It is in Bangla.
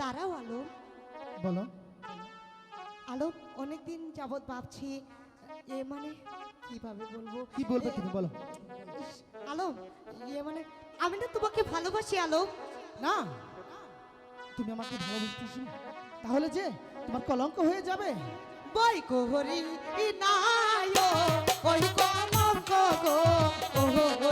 দাঁড়াও আলো। বলো। আলো অনেকদিন যাবৎ ভাবছি এ মানে কীভাবে বলব? কি বলবে তুমি বলো। আলম ইয়ে মানে আমি না তোমাকে ভালোবাসি আলম না তুমি আমাকে ভালোবাসতেছো তাহলে যে তোমার কলঙ্ক হয়ে যাবে। বই কোহরি নায়ো ওই কলঙ্ক গো। ওহো